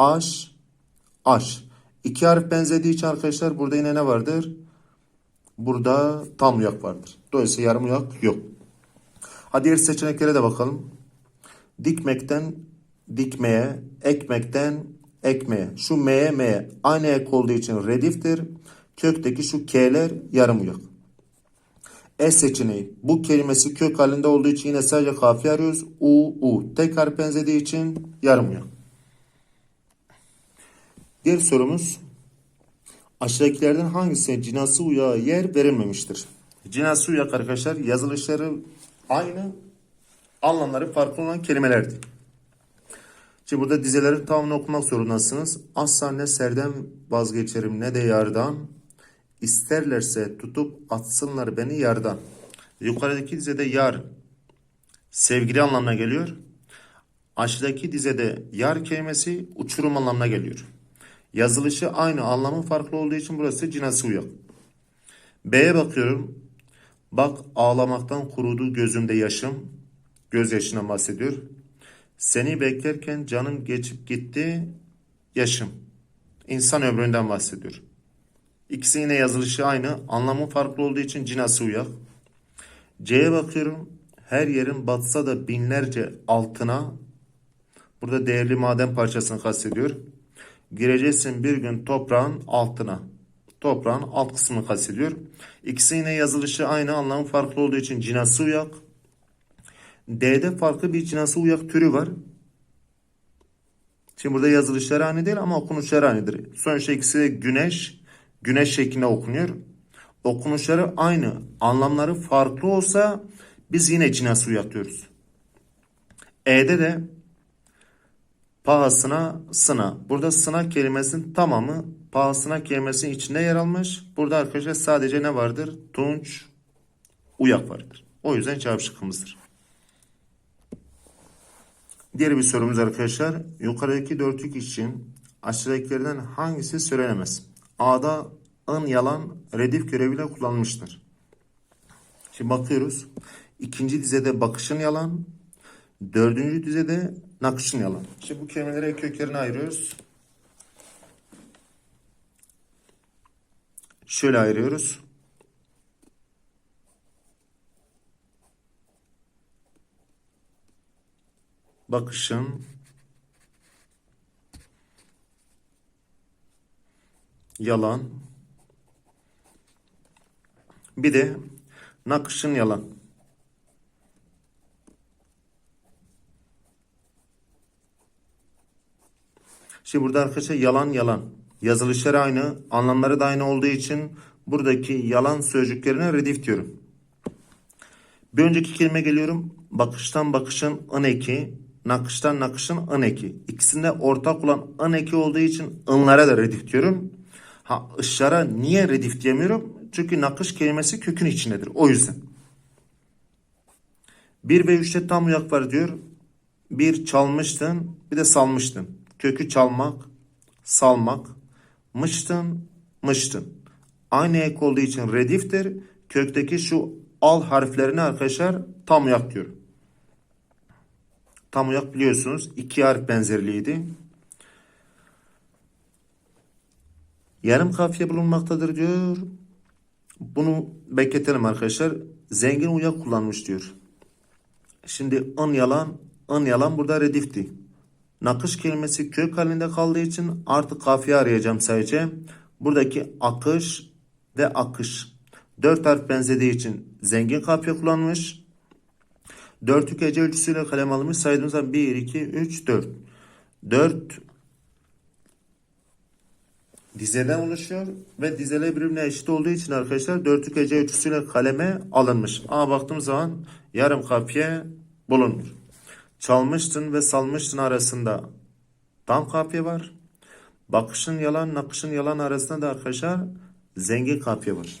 aş, aş. İki harf benzediği için arkadaşlar burada yine ne vardır? Burada tam uyak vardır. Dolayısıyla yarım uyak yok. Hadi diğer seçeneklere de bakalım. Dikmekten dikmeye, ekmekten ekmeye. Şu m'ye m'ye aynı ek olduğu için rediftir. Kökteki şu k'ler yarım uyak. E seçeneği. Bu kelimesi kök halinde olduğu için yine sadece kafiye arıyoruz. U, U. Tek harf benzediği için yarım uyak. Diğer sorumuz. Aşağıdakilerden hangisine cinası uyağı yer verilmemiştir? Cinası uyak arkadaşlar yazılışları aynı, anlamları farklı olan kelimelerdir. Şimdi burada dizelerin tamamını okumak zorundasınız. Asla ne serden vazgeçerim ne de yardan. İsterlerse tutup atsınlar beni yardan. Yukarıdaki dizede yar sevgili anlamına geliyor. Aşağıdaki dizede yar kelimesi uçurum anlamına geliyor. Yazılışı aynı anlamı farklı olduğu için burası cinası uyak. B'ye bakıyorum. Bak ağlamaktan kurudu gözümde yaşım. Gözyaşından bahsediyor. Seni beklerken canım geçip gitti yaşım. İnsan ömründen bahsediyor. İkisi yine yazılışı aynı. Anlamı farklı olduğu için cinası uyak. C'ye bakıyorum. Her yerin batsa da binlerce altına. Burada değerli maden parçasını kastediyor. Gireceksin bir gün toprağın altına. Toprağın alt kısmını kastediyor. İkisi yine yazılışı aynı. Anlamı farklı olduğu için cinası uyak. D'de farklı bir cinası uyak türü var. Şimdi burada yazılışları aynı değil ama okunuşları aynıdır. Sonuçta ikisi de güneş, güneş şeklinde okunuyor. Okunuşları aynı, anlamları farklı olsa biz yine cinası uyak diyoruz. E'de de pahasına sına. Burada sına kelimesinin tamamı pahasına kelimesinin içinde yer almış. Burada arkadaşlar sadece ne vardır? Tunç, uyak vardır. O yüzden cevap şıkkımızdır. Diğer bir sorumuz arkadaşlar. Yukarıdaki dörtlük için aşağıdakilerden hangisi söylenemez? A'da ın yalan redif göreviyle kullanılmıştır. Şimdi bakıyoruz. İkinci dizede bakışın yalan. Dördüncü dizede nakışın yalan. Şimdi bu kelimelere köklerini ayırıyoruz. Şöyle ayırıyoruz. bakışın yalan bir de nakışın yalan. Şimdi burada arkadaşlar yalan yalan. Yazılışları aynı, anlamları da aynı olduğu için buradaki yalan sözcüklerine redif diyorum. Bir önceki kelime geliyorum. Bakıştan bakışın ın eki, nakıştan nakışın ın eki. İkisinde ortak olan ın eki olduğu için ınlara da redif diyorum. Ha ışlara niye redif diyemiyorum? Çünkü nakış kelimesi kökün içindedir. O yüzden. 1 ve 3'te tam uyak var diyor. Bir çalmıştın, bir de salmıştın. Kökü çalmak, salmak, mıştın, mıştın. Aynı ek olduğu için rediftir. Kökteki şu al harflerini arkadaşlar tam uyak diyor. Tam uyak biliyorsunuz iki harf benzerliğiydi. Yarım kafiye bulunmaktadır diyor. Bunu bekletelim arkadaşlar. Zengin uyak kullanmış diyor. Şimdi ın yalan, ın yalan burada redifti. Nakış kelimesi kök halinde kaldığı için artık kafiye arayacağım sadece. Buradaki akış ve akış. Dört harf benzediği için zengin kafiye kullanmış. Dörtlük hece ölçüsüyle kalem alınmış. Saydığımızda 1, 2, 3, 4. 4 dizeden oluşuyor ve dizeler birbirine eşit olduğu için arkadaşlar dörtlük hece ölçüsüyle kaleme alınmış. Ama baktığımız zaman yarım kafiye bulunmuş. Çalmıştın ve salmıştın arasında tam kafiye var. Bakışın yalan, nakışın yalan arasında da arkadaşlar zengin kafiye var.